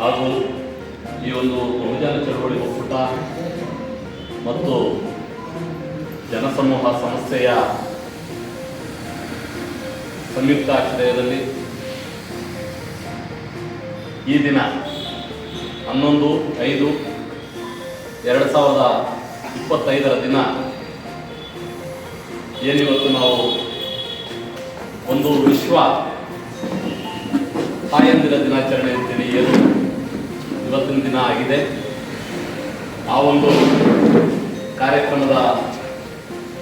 ಹಾಗೂ ಈ ಒಂದು ಬಹುಜನ ಚಳವಳಿ ಒಕ್ಕೂಟ ಮತ್ತು ಜನಸಮೂಹ ಸಂಸ್ಥೆಯ ಸಂಯುಕ್ತ ಆಶ್ರಯದಲ್ಲಿ ಈ ದಿನ ಹನ್ನೊಂದು, ಐದು, ಎರಡು ಸಾವಿರದ ಇಪ್ಪತ್ತೈದರ ದಿನ ಏನಿವತ್ತು ನಾವು ಒಂದು ವಿಶ್ವ ತಾಯಂದಿರ ದಿನಾಚರಣೆ ಅಂತೇಳಿ ಏನು? ಇವತ್ತಿನ ದಿನ ಆಗಿದೆ. ಆ ಒಂದು ಕಾರ್ಯಕ್ರಮದ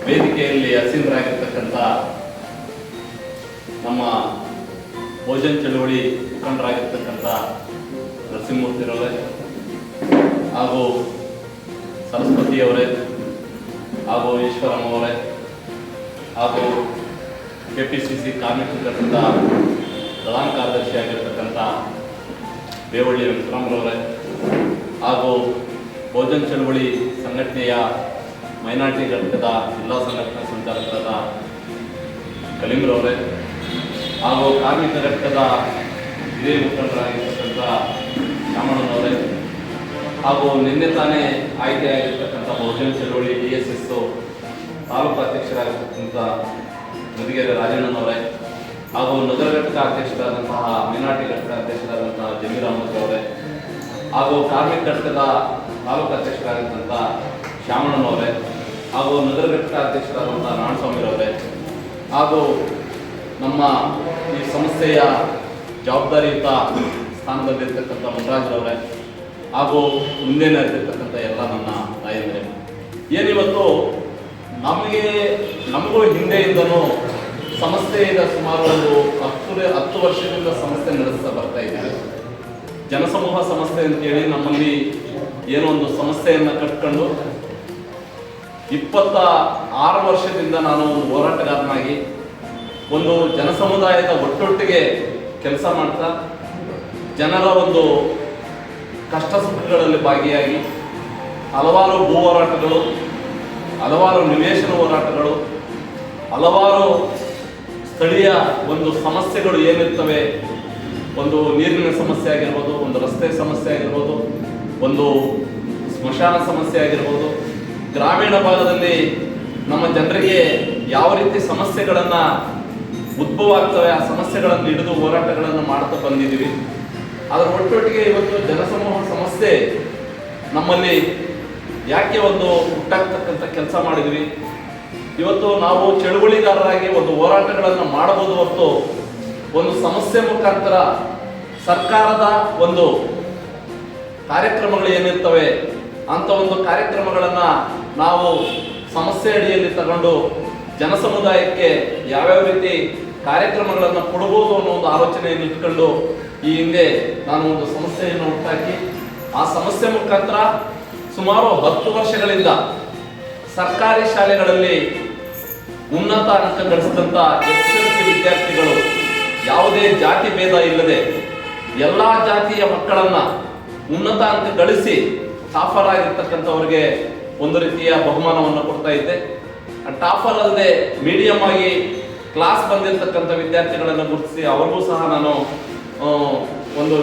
ವೇದಿಕೆಯಲ್ಲಿ ಹಸೀನರಾಗಿರ್ತಕ್ಕಂಥ ನಮ್ಮ ಭೋಜನ್ ಚಳುವಳಿ ಮುಖಂಡರಾಗಿರ್ತಕ್ಕಂಥ ನರಸಿಂಹಮೂರ್ತಿರವರೇ ಹಾಗೂ ಸರಸ್ವತಿಯವರೇ ಹಾಗೂ ಈಶ್ವರಮ್ಮವರೇ ಹಾಗೂ ಕೆ ಪಿ ಸಿ ಸಿ ಕಾರ್ಮಿಕ ಪ್ರಧಾನ ಕಾರ್ಯದರ್ಶಿಯಾಗಿರ್ತಕ್ಕಂಥ ಬೇವಳ್ಳಿ ವೆಂಕಟರಾಮರವರೇ ಹಾಗೂ ಬಹುಜನ್ ಚಳವಳಿ ಸಂಘಟನೆಯ ಮೈನಾರಿಟಿ ಘಟಕದ ಜಿಲ್ಲಾ ಸಂಘಟನಾ ಸಂಚಾಲಕರಾದ ಕಲಿಂಗ್ರವರೇ ಹಾಗೂ ಕಾರ್ಮಿಕ ಘಟಕದ ಹಿರಿಯ ಮುಖಂಡರಾಗಿರ್ತಕ್ಕಂಥ ಶಾಮಣ್ಣನವರೇ ಹಾಗೂ ನಿನ್ನೆ ತಾನೇ ಆಯ್ಕೆಯಾಗಿರ್ತಕ್ಕಂಥ ಬಹುಜನ ಚಳವಳಿ ಡಿ ಎಸ್ ಎಸ್ ತಾಲೂಕು ಅಧ್ಯಕ್ಷರಾಗಿರ್ತಕ್ಕಂಥ ಮದಿಗೆರೆ ರಾಜಣ್ಣನವರೇ ಹಾಗೂ ನಗರ ಘಟಕ ಅಧ್ಯಕ್ಷರಾದಂತಹ ಮೀನಾಟಿ ಘಟಕ ಅಧ್ಯಕ್ಷರಾದಂತಹ ಜಮೀರ್ ಅಹಮದ್ ಅವರೇ ಹಾಗೂ ಕಾರ್ಮಿಕ ಘಟಕದ ತಾಲೂಕು ಅಧ್ಯಕ್ಷರಾಗಿದ್ದಂಥ ಶ್ಯಾಮಣ್ಣನವರೇ ಹಾಗೂ ನಗರ ಘಟಕ ಅಧ್ಯಕ್ಷರಾದಂಥ ನಾಣಸ್ವಾಮಿರವರೇ ಹಾಗೂ ನಮ್ಮ ಈ ಸಂಸ್ಥೆಯ ಜವಾಬ್ದಾರಿಯುತ ಸ್ಥಾನದಲ್ಲಿರ್ತಕ್ಕಂಥ ಮುನ್ರಾಜ್ರವರೇ ಹಾಗೂ ಮುಂದೆ ಇರ್ತಕ್ಕಂಥ ಎಲ್ಲ ನನ್ನ ತಾಯಂದಿರೇ. ಏನಿವತ್ತು ನಮಗೆ ನಮಗೂ ಹಿಂದೆಯಿಂದನೂ ಸಂಸ್ಥೆಯಿಂದ ಸುಮಾರು ಒಂದು ಹತ್ತು ಹತ್ತು ವರ್ಷದಿಂದ ಸಂಸ್ಥೆ ನಡೆಸ್ತಾ ಬರ್ತಾ ಇದ್ದೀವಿ ಜನಸಮೂಹ ಸಂಸ್ಥೆ ಅಂತೇಳಿ ನಮ್ಮಲ್ಲಿ ಏನೋ ಒಂದು ಸಮಸ್ಯೆಯನ್ನು ಕಟ್ಕೊಂಡು ಇಪ್ಪತ್ತ ಆರು ವರ್ಷದಿಂದ ನಾನು ಒಂದು ಹೋರಾಟಗಾರನಾಗಿ ಒಂದು ಜನಸಮುದಾಯದ ಒಟ್ಟೊಟ್ಟಿಗೆ ಕೆಲಸ ಮಾಡ್ತಾ ಜನರ ಒಂದು ಕಷ್ಟ ಸುಖಗಳಲ್ಲಿ ಭಾಗಿಯಾಗಿ ಹಲವಾರು ಭೂ ಹೋರಾಟಗಳು, ಹಲವಾರು ನಿವೇಶನ ಹೋರಾಟಗಳು, ಹಲವಾರು ಸ್ಥಳೀಯ ಒಂದು ಸಮಸ್ಯೆಗಳು ಏನಿರ್ತವೆ? ಒಂದು ನೀರಿನ ಸಮಸ್ಯೆ ಆಗಿರ್ಬೋದು, ಒಂದು ರಸ್ತೆ ಸಮಸ್ಯೆ ಆಗಿರ್ಬೋದು, ಒಂದು ಸ್ಮಶಾನ ಸಮಸ್ಯೆ ಆಗಿರ್ಬೋದು, ಗ್ರಾಮೀಣ ಭಾಗದಲ್ಲಿ ನಮ್ಮ ಜನರಿಗೆ ಯಾವ ರೀತಿ ಸಮಸ್ಯೆಗಳನ್ನು ಉದ್ಭವ ಆಗ್ತವೆ ಆ ಸಮಸ್ಯೆಗಳನ್ನು ಹಿಡಿದು ಹೋರಾಟಗಳನ್ನು ಮಾಡ್ತಾ ಬಂದಿದ್ದೀವಿ. ಅದರ ಒಟ್ಟೊಟ್ಟಿಗೆ ಇವತ್ತು ಜನಸಮೂಹ ಸಮಸ್ಯೆ ನಮ್ಮಲ್ಲಿ ಯಾಕೆ ಒಂದು ಹುಟ್ಟಾಗ್ತಕ್ಕಂಥ ಕೆಲಸ ಮಾಡಿದ್ವಿ? ಇವತ್ತು ನಾವು ಚಳುವಳಿಗಾರರಾಗಿ ಒಂದು ಹೋರಾಟಗಳನ್ನು ಮಾಡಬಹುದು ಹೊರತು ಒಂದು ಸಮಸ್ಯೆ ಮುಖಾಂತರ ಸರ್ಕಾರದ ಒಂದು ಕಾರ್ಯಕ್ರಮಗಳು ಏನಿರ್ತವೆ ಅಂತ ಒಂದು ಕಾರ್ಯಕ್ರಮಗಳನ್ನ ನಾವು ಸಮಸ್ಯೆ ಅಡಿಯಲ್ಲಿ ತಗೊಂಡು ಜನಸಮುದಾಯಕ್ಕೆ ಯಾವ್ಯಾವ ರೀತಿ ಕಾರ್ಯಕ್ರಮಗಳನ್ನು ಕೊಡಬಹುದು ಅನ್ನೋ ಒಂದು ಆಲೋಚನೆಯನ್ನು ಇಟ್ಕೊಂಡು ಈ ಹಿಂದೆ ನಾನು ಒಂದು ಸಮಸ್ಯೆಯನ್ನು ಉಂಟಾಕಿ ಆ ಸಮಸ್ಯೆ ಮುಖಾಂತರ ಸುಮಾರು ಹತ್ತು ವರ್ಷಗಳಿಂದ ಸರ್ಕಾರಿ ಶಾಲೆಗಳಲ್ಲಿ ಉನ್ನತ ಅಂಕ ಗಳಿಸಿದಂತ ಎಸ್ಎಲ್ಸಿ ವಿದ್ಯಾರ್ಥಿಗಳು, ಯಾವುದೇ ಜಾತಿ ಭೇದ ಇಲ್ಲದೆ ಎಲ್ಲಾ ಜಾತಿಯ ಮಕ್ಕಳನ್ನ ಉನ್ನತ ಅಂಕ ಗಳಿಸಿ ಟಾಫರ್ ಆಗಿರ್ತಕ್ಕಂಥವ್ರಿಗೆ ಒಂದು ರೀತಿಯ ಬಹುಮಾನವನ್ನು ಕೊಡ್ತಾ ಇದ್ದೆ. ಟಾಫರ್ ಅಲ್ಲದೆ ಮೀಡಿಯಂ ಆಗಿ ಕ್ಲಾಸ್ ಬಂದಿರತಕ್ಕಂಥ ವಿದ್ಯಾರ್ಥಿಗಳನ್ನು ಗುರುತಿಸಿ ಅವ್ರಿಗೂ ಸಹ ನಾನು ಒಂದು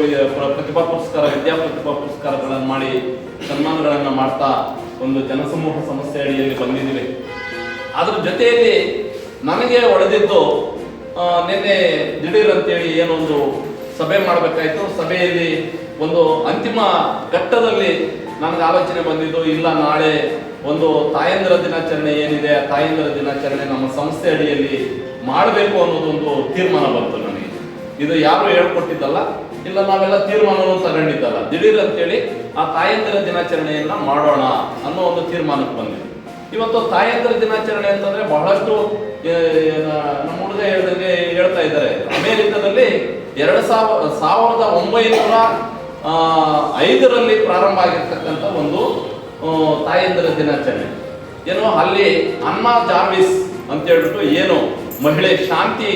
ಪ್ರತಿಭಾ ಪುರಸ್ಕಾರ, ವಿದ್ಯಾ ಪ್ರತಿಭಾ ಪುರಸ್ಕಾರಗಳನ್ನು ಮಾಡಿ ಸನ್ಮಾನಗಳನ್ನು ಮಾಡ್ತಾ ಒಂದು ಜನಸಮೂಹ ಸಮಸ್ಯೆ ಅಡಿಯಲ್ಲಿ ಬಂದಿದ್ದೀವಿ. ಅದ್ರ ಜೊತೆಯಲ್ಲಿ ನನಗೆ ಒಡೆದಿದ್ದು ನಿನ್ನೆ ದಿಢೀರ್ ಅಂತೇಳಿ ಏನೊಂದು ಸಭೆ ಮಾಡಬೇಕಾಯ್ತು. ಸಭೆಯಲ್ಲಿ ಒಂದು ಅಂತಿಮ ಘಟ್ಟದಲ್ಲಿ ನನಗೆ ಆಲೋಚನೆ ಬಂದಿದ್ದು, ಇಲ್ಲ, ನಾಳೆ ಒಂದು ತಾಯಂದಿರ ದಿನಾಚರಣೆ ಏನಿದೆ, ಆ ತಾಯಂದಿರ ದಿನಾಚರಣೆ ನಮ್ಮ ಸಂಸ್ಥೆ ಅಡಿಯಲ್ಲಿ ಮಾಡಬೇಕು ಅನ್ನೋದೊಂದು ತೀರ್ಮಾನ ಬಂತು ನನಗೆ ಇದು ಯಾರು ಹೇಳ್ಕೊಟ್ಟಿದ್ದಲ್ಲ, ಇಲ್ಲ, ನಾವೆಲ್ಲ ತೀರ್ಮಾನವನ್ನು ತಗೊಂಡಿದ್ದಲ್ಲ. ದಿಢೀರ್ ಅಂತೇಳಿ ಆ ತಾಯಂದಿರ ದಿನಾಚರಣೆಯನ್ನ ಮಾಡೋಣ ಅನ್ನೋ ಒಂದು ತೀರ್ಮಾನಕ್ಕೆ ಬಂದಿದೆ ಇವತ್ತು ತಾಯಂದ್ರ ದಿನಾಚರಣೆ ಅಂತಂದ್ರೆ ಬಹಳಷ್ಟು ನಮ್ಮ ಹುಡುಗ ಹೇಳಿದಂಗೆ ಹೇಳ್ತಾ ಇದ್ದಾರೆ. ಅಮೆರಿಕದಲ್ಲಿ ಎರಡು ಸಾವಿರ, ಸಾವಿರದ ಒಂಬೈನೂರ ಐದರಲ್ಲಿ ಪ್ರಾರಂಭ ಆಗಿರ್ತಕ್ಕಂಥ ಒಂದು ತಾಯಂದ್ರ ದಿನಾಚರಣೆ. ಏನೋ, ಅಲ್ಲಿ ಅನ್ನ ಜಾರ್ವಿಸ್ ಅಂತ ಹೇಳ್ಬಿಟ್ಟು ಏನು ಮಹಿಳೆ ಶಾಂತಿ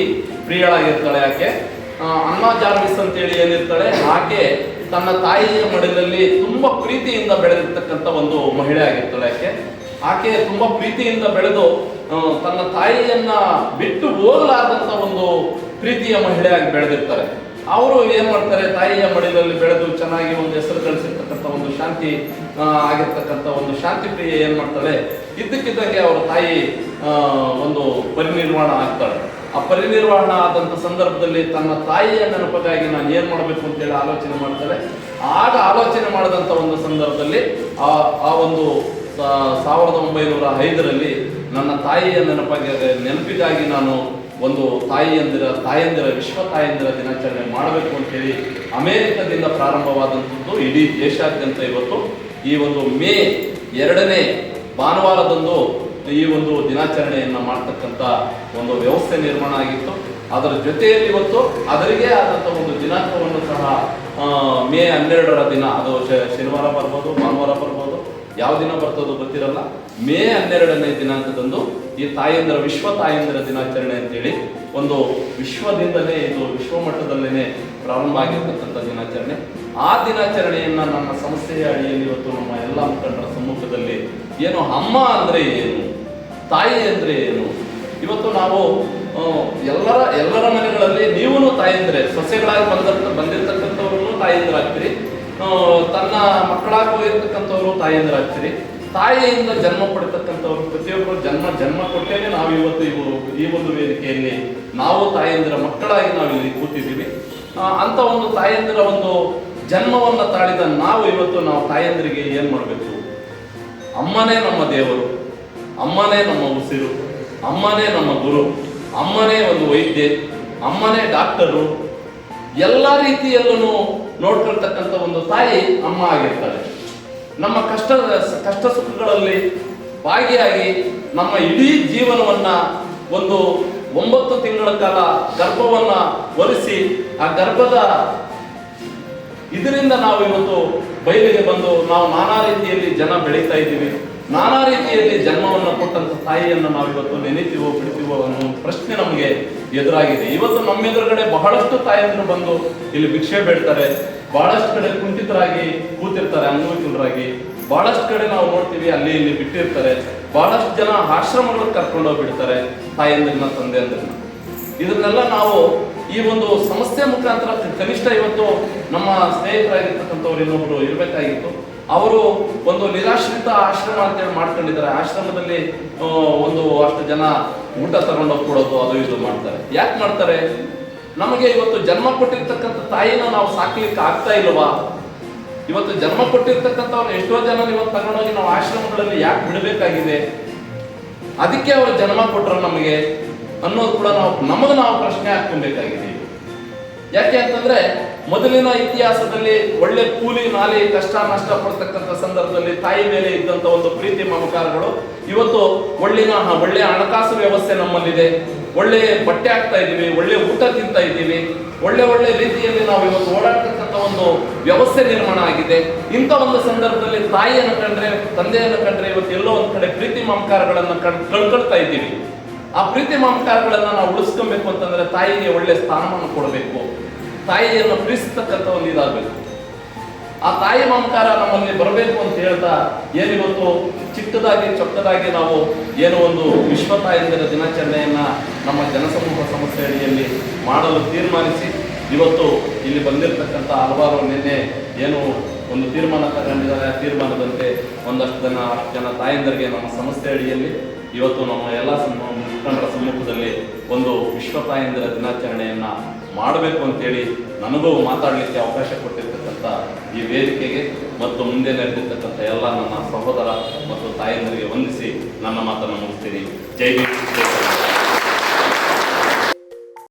ಪ್ರಿಯಳಾಗಿರ್ತಾಳೆ ಯಾಕೆ ಅನ್ನಾ ಜಾರ್ವಿಸ್ ಅಂತೇಳಿ ಏನಿರ್ತಾಳೆ, ಆಕೆ ತನ್ನ ತಾಯಿಯ ಮಡಿಲಲ್ಲಿ ತುಂಬಾ ಪ್ರೀತಿಯಿಂದ ಬೆಳೆದಿರ್ತಕ್ಕಂಥ ಒಂದು ಮಹಿಳೆ ಆಗಿರ್ತಾಳೆ ಆಕೆ. ಆಕೆ ತುಂಬಾ ಪ್ರೀತಿಯಿಂದ ಬೆಳೆದು ತನ್ನ ತಾಯಿಯನ್ನ ಬಿಟ್ಟು ಹೋಗಲಾರದಂತ ಒಂದು ಪ್ರೀತಿಯ ಮಹಿಳೆಯಾಗಿ ಬೆಳೆದಿರ್ತಾರೆ. ಅವರು ಏನ್ ಮಾಡ್ತಾರೆ, ತಾಯಿಯ ಮಡಿಲಲ್ಲಿ ಬೆಳೆದು ಚೆನ್ನಾಗಿ ಒಂದು ಹೆಸರು ಗಳಿಸಿರ್ತಕ್ಕಂಥ ಒಂದು ಶಾಂತಿ ಆಗಿರ್ತಕ್ಕಂಥ ಒಂದು ಶಾಂತಿ ಪ್ರಿಯ ಏನ್ ಮಾಡ್ತಾಳೆ ಇದ್ದಕ್ಕಿದ್ದಂಗೆ ಅವರ ತಾಯಿ ಒಂದು ಪರಿನಿರ್ವಾಣ ಆಗ್ತಾಳೆ. ಆ ಪರಿನಿರ್ವಾಣ ಆದಂತ ಸಂದರ್ಭದಲ್ಲಿ ತನ್ನ ತಾಯಿಯ ನೆನಪಿಗಾಗಿ ನಾನು ಏನ್ ಮಾಡಬೇಕು ಅಂತೇಳಿ ಆಲೋಚನೆ ಮಾಡ್ತಾಳೆ ಆಗ ಆಲೋಚನೆ ಮಾಡಿದಂತ ಒಂದು ಸಂದರ್ಭದಲ್ಲಿ ಆ ಆ ಒಂದು ಸಾವಿರದ ಒಂಬೈನೂರ ಐದರಲ್ಲಿ ನನ್ನ ತಾಯಿಯ ನೆನಪಾಗಿ ನೆನಪಿಗಾಗಿ ನಾನು ಒಂದು ತಾಯಿಯಂದಿರ, ತಾಯಂದಿರ, ವಿಶ್ವ ತಾಯಂದಿರ ದಿನಾಚರಣೆ ಮಾಡಬೇಕು ಅಂತೇಳಿ ಅಮೇರಿಕದಿಂದ ಪ್ರಾರಂಭವಾದಂಥದ್ದು ಇಡೀ ದೇಶಾದ್ಯಂತ ಇವತ್ತು. ಈ ಒಂದು ಮೇ ಎರಡನೇ ಭಾನುವಾರದಂದು ಈ ಒಂದು ದಿನಾಚರಣೆಯನ್ನು ಮಾಡ್ತಕ್ಕಂಥ ಒಂದು ವ್ಯವಸ್ಥೆ ನಿರ್ಮಾಣ ಆಗಿತ್ತು. ಅದರ ಜೊತೆಯಲ್ಲಿ ಇವತ್ತು ಅದರಿಗೆ ಆದಂಥ ಒಂದು ದಿನಾಂಕವನ್ನು ಸಹ ಮೇ ಹನ್ನೆರಡರ ದಿನ, ಅದು ಶನಿವಾರ ಬರ್ಬೋದು, ಭಾನುವಾರ ಬರ್ಬೋದು ಯಾವ ದಿನ ಬರ್ತದೋ ಗೊತ್ತಿರಲ್ಲ. ಮೇ ಹನ್ನೆರಡನೇ ದಿನಾಂಕದಂದು ಈ ತಾಯಂದಿರ ವಿಶ್ವ ತಾಯಂದಿರ ದಿನಾಚರಣೆ ಅಂತೇಳಿ ಒಂದು ವಿಶ್ವದಿಂದಲೇ ಇದು ವಿಶ್ವ ಮಟ್ಟದಲ್ಲೇ ಪ್ರಾರಂಭ ಆಗಿರ್ತಕ್ಕಂಥ ದಿನಾಚರಣೆ. ಆ ದಿನಾಚರಣೆಯನ್ನ ನಮ್ಮ ಸಂಸ್ಥೆಯ ಅಡಿಯಲ್ಲಿ ಇವತ್ತು ನಮ್ಮ ಎಲ್ಲ ಮುಖಂಡರ ಸಮ್ಮುಖದಲ್ಲಿ ಏನು ಅಮ್ಮ ಅಂದ್ರೆ ಏನು, ತಾಯಿ ಅಂದರೆ ಏನು, ಇವತ್ತು ನಾವು ಎಲ್ಲರ ಎಲ್ಲರ ಮನೆಗಳಲ್ಲಿ ನೀವು ತಾಯಂದ್ರೆ ಸಸ್ಯಗಳಾಗಿ ಬಂದ ಬಂದಿರತಕ್ಕಂಥವ್ರು ತಾಯಂದ್ರಾಗ್ತೀರಿ. ತನ್ನ ಮಕ್ಕಳಾಗಿ ಇರ್ತಕ್ಕಂಥವ್ರು ತಾಯಿಯಂದ್ರಾಗ್ತೀರಿ. ತಾಯಿಯಿಂದ ಜನ್ಮ ಪಡ್ತಕ್ಕಂಥವ್ರು, ಪ್ರತಿಯೊಬ್ಬರು ಜನ್ಮ ಜನ್ಮ ಕೊಟ್ಟೇನೆ ನಾವು ಇವತ್ತು ಇವರು ಈ ಒಂದು ವೇದಿಕೆಯಲ್ಲಿ ನಾವು ತಾಯಂದಿರ ಮಕ್ಕಳಾಗಿ ನಾವು ಇಲ್ಲಿ ಕೂತಿದ್ದೀವಿ. ಅಂತ ಒಂದು ತಾಯಂದಿರ ಒಂದು ಜನ್ಮವನ್ನು ತಾಳಿದ ನಾವು ಇವತ್ತು ನಾವು ತಾಯಂದಿರಿಗೆ ಏನು ಮಾಡಬೇಕು? ಅಮ್ಮನೇ ನಮ್ಮ ದೇವರು, ಅಮ್ಮನೇ ನಮ್ಮ ಉಸಿರು, ಅಮ್ಮನೇ ನಮ್ಮ ಗುರು, ಅಮ್ಮನೇ ಒಂದು ವೈದ್ಯೆ, ಅಮ್ಮನೇ ಡಾಕ್ಟರು, ಎಲ್ಲ ರೀತಿಯಲ್ಲೂ ನೋಡ್ಕೊಳ್ತಕ್ಕಂಥ ಒಂದು ತಾಯಿ ಅಮ್ಮ ಆಗಿರ್ತಾರೆ. ನಮ್ಮ ಕಷ್ಟ ಕಷ್ಟ ಸುಖಗಳಲ್ಲಿ ಭಾಗಿಯಾಗಿ ನಮ್ಮ ಇಡೀ ಜೀವನವನ್ನ ಒಂದು ಒಂಬತ್ತು ತಿಂಗಳ ಕಾಲ ಗರ್ಭವನ್ನ ಒಲಿಸಿ ಆ ಗರ್ಭದ ಇದರಿಂದ ನಾವು ಇವತ್ತು ಬಯಲಿಗೆ ಬಂದು ನಾವು ನಾನಾ ರೀತಿಯಲ್ಲಿ ಜನ ಬೆಳೀತಾ ಇದ್ದೀವಿ. ನಾನಾ ರೀತಿಯಲ್ಲಿ ಜನ್ಮವನ್ನು ಕೊಟ್ಟಂತ ತಾಯಿಯನ್ನು ನಾವು ಇವತ್ತು ನೆನೆತೀವೋ ಬಿಡ್ತೀವೋ ಅನ್ನೋ ಪ್ರಶ್ನೆ ನಮಗೆ ಎದುರಾಗಿದೆ. ಇವತ್ತು ನಮ್ಮ ಎದುರುಗಡೆ ಬಹಳಷ್ಟು ತಾಯಿಯನ್ನು ಬಂದು ಇಲ್ಲಿ ಭಿಕ್ಷೆ ಬೇಡ್ತಾರೆ, ಬಹಳಷ್ಟು ಕಡೆ ಕುಂಠಿತರಾಗಿ ಕೂತಿರ್ತಾರೆ ಅನ್ವಯಿಕರಾಗಿ ಬಹಳಷ್ಟು ಕಡೆ ನಾವು ನೋಡ್ತೀವಿ, ಅಲ್ಲಿ ಇಲ್ಲಿ ಬಿಟ್ಟಿರ್ತಾರೆ. ಬಹಳಷ್ಟು ಜನ ಆಶ್ರಮಗಳಿಗೆ ಕರ್ಕೊಂಡು ಹೋಗ್ಬಿಡ್ತಾರೆ ತಾಯಂದಿರನ್ನ, ತಂದೆಯಂದ್ರನ್ನ. ಇದನ್ನೆಲ್ಲ ನಾವು ಈ ಒಂದು ಸಮಸ್ಯೆ ಮುಖಾಂತರ ಕನಿಷ್ಠ ಇವತ್ತು ನಮ್ಮ ಸ್ನೇಹಿತರಾಗಿರ್ತಕ್ಕಂಥವ್ರು ಇನ್ನೊಬ್ರು ಇರಬೇಕಾಗಿತ್ತು. ಅವರು ಒಂದು ನಿರಾಶ್ರಿತ ಆಶ್ರಮ ಅಂತೇಳಿ ಮಾಡ್ಕೊಂಡಿದ್ದಾರೆ. ಆಶ್ರಮದಲ್ಲಿ ಒಂದು ಅಷ್ಟು ಜನ ಊಟ ತಗೊಂಡೋಗಿ ಕೊಡೋದು ಅದು ಇದು ಮಾಡ್ತಾರೆ. ಯಾಕೆ ಮಾಡ್ತಾರೆ? ನಮಗೆ ಇವತ್ತು ಜನ್ಮ ಕೊಟ್ಟಿರ್ತಕ್ಕಂಥ ತಾಯಿನ ನಾವು ಸಾಕ್ಲಿಕ್ಕೆ ಆಗ್ತಾ ಇಲ್ವಾ? ಇವತ್ತು ಜನ್ಮ ಕೊಟ್ಟಿರ್ತಕ್ಕಂಥವ್ರು ಎಷ್ಟೋ ಜನ ಇವತ್ತು ತಗೊಂಡೋಗಿ ನಾವು ಆಶ್ರಮಗಳಲ್ಲಿ ಯಾಕೆ ಬಿಡಬೇಕಾಗಿದೆ? ಅದಕ್ಕೆ ಅವರು ಜನ್ಮ ಕೊಟ್ಟರು ನಮಗೆ ಅನ್ನೋದು ಕೂಡ ನಾವು, ನಮಗೆ ನಾವು ಪ್ರಶ್ನೆ ಹಾಕೊಬೇಕಾಗಿದೆ ಯಾಕೆ ಅಂತಂದ್ರೆ ಮೊದಲಿನ ಇತಿಹಾಸದಲ್ಲಿ ಒಳ್ಳೆ ಕೂಲಿ ನಾಲಿ ಕಷ್ಟ ನಷ್ಟ ಪಡ್ತಕ್ಕಂಥ ಸಂದರ್ಭದಲ್ಲಿ ತಾಯಿ ಮೇಲೆ ಇದ್ದಂತ ಒಂದು ಪ್ರೀತಿ ಮಮಕಾರಗಳು. ಇವತ್ತು ಒಳ್ಳಿನ ಒಳ್ಳೆ ಹಣಕಾಸು ವ್ಯವಸ್ಥೆ ನಮ್ಮಲ್ಲಿದೆ. ಒಳ್ಳೆ ಬಟ್ಟೆ ಹಾಕ್ತಾ ಇದ್ದೀವಿ, ಒಳ್ಳೆ ಊಟ ತಿಂತಾ ಇದ್ದೀವಿ. ಒಳ್ಳೆ ಒಳ್ಳೆ ರೀತಿಯಲ್ಲಿ ನಾವು ಇವತ್ತು ಓಡಾಡ್ತಕ್ಕಂಥ ಒಂದು ವ್ಯವಸ್ಥೆ ನಿರ್ಮಾಣ ಆಗಿದೆ. ಇಂಥ ಒಂದು ಸಂದರ್ಭದಲ್ಲಿ ತಾಯಿಯನ್ನು ಕಂಡ್ರೆ, ತಂದೆಯನ್ನು ಕಂಡ್ರೆ ಇವತ್ತು ಎಲ್ಲೋ ಒಂದು ಕಡೆ ಪ್ರೀತಿ ಮಮಕಾರಗಳನ್ನು ಕಳ್ ಕಳ್ಕೊಳ್ತಾ ಇದ್ದೀವಿ. ಆ ಪ್ರೀತಿ ಮಮಕಾರಗಳನ್ನು ನಾವು ಉಳಿಸ್ಕೊಬೇಕು ಅಂತಂದ್ರೆ ತಾಯಿಗೆ ಒಳ್ಳೆ ಸ್ಥಾನವನ್ನು ಕೊಡಬೇಕು. ತಾಯಿಯನ್ನು ಪ್ರೀತಿಸ್ತಕ್ಕಂಥ ಒಂದು ಇದಾಗಬೇಕು. ಆ ತಾಯಿ ಮಮಕಾರ ನಮ್ಮಲ್ಲಿ ಬರಬೇಕು ಅಂತ ಹೇಳ್ತಾ ಏನಿವತ್ತು ಚಿಕ್ಕದಾಗಿ ಚೊಕ್ಕದಾಗಿ ನಾವು ಏನೋ ಒಂದು ವಿಶ್ವ ತಾಯಂದಿರ ದಿನಾಚರಣೆಯನ್ನು ನಮ್ಮ ಜನಸಮೂಹ ಸಮಸ್ಯೆ ಅಡಿಯಲ್ಲಿ ಮಾಡಲು ತೀರ್ಮಾನಿಸಿ, ಇವತ್ತು ಇಲ್ಲಿ ಬಂದಿರತಕ್ಕಂಥ ಹಲವಾರು ನಿನ್ನೆ ಏನು ಒಂದು ತೀರ್ಮಾನ ತಗೊಂಡಿದ್ದಾರೆ ಆ ತೀರ್ಮಾನದಂತೆ ಒಂದಷ್ಟು ಜನ ಜನ ತಾಯಂದರಿಗೆ ನಮ್ಮ ಸಮಸ್ಯೆ ಅಡಿಯಲ್ಲಿ ಇವತ್ತು ನಮ್ಮ ಎಲ್ಲ ಮುಖಂಡರ ಸಮ್ಮುಖದಲ್ಲಿ ಒಂದು ವಿಶ್ವ ತಾಯಂದಿರ ದಿನಾಚರಣೆಯನ್ನು ಮಾಡಬೇಕು ಅಂತೇಳಿ ನನಗೂ ಮಾತಾಡಲಿಕ್ಕೆ ಅವಕಾಶ ಕೊಟ್ಟಿರ್ತಕ್ಕಂಥ ಈ ವೇದಿಕೆಗೆ ಮತ್ತು ಮುಂದೆ ನಡೆದಿರ್ತಕ್ಕಂಥ ಎಲ್ಲ ನನ್ನ ಸಹೋದರ ಮತ್ತು ತಾಯಂದರಿಗೆ ವಂದಿಸಿ ನನ್ನ ಮಾತನ್ನು ಮುಗಿಸ್ತೀನಿ. ಜೈ